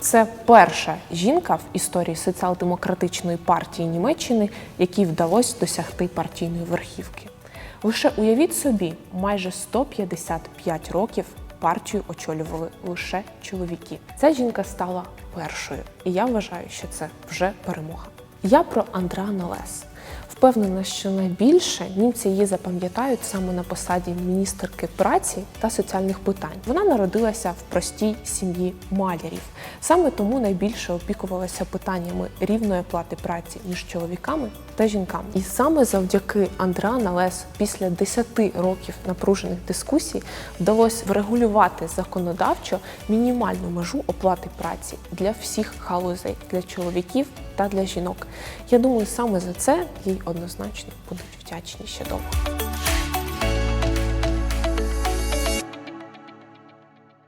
Це перша жінка в історії соціал-демократичної партії Німеччини, якій вдалося досягти партійної верхівки. Лише уявіть собі, майже 155 років партію очолювали лише чоловіки. Ця жінка стала першою, і я вважаю, що це вже перемога. Я про Андреана Лес. Впевнена, що найбільше німці її запам'ятають саме на посаді міністерки праці та соціальних питань. Вона народилася в простій сім'ї малярів. Саме тому найбільше опікувалася питаннями рівної плати праці між чоловіками та жінками. І саме завдяки Андреана Лес після 10 років напружених дискусій вдалося врегулювати законодавчо мінімальну межу оплати праці для всіх галузей для чоловіків та для жінок. Я думаю, саме за це їй однозначно будуть вдячні ще довго.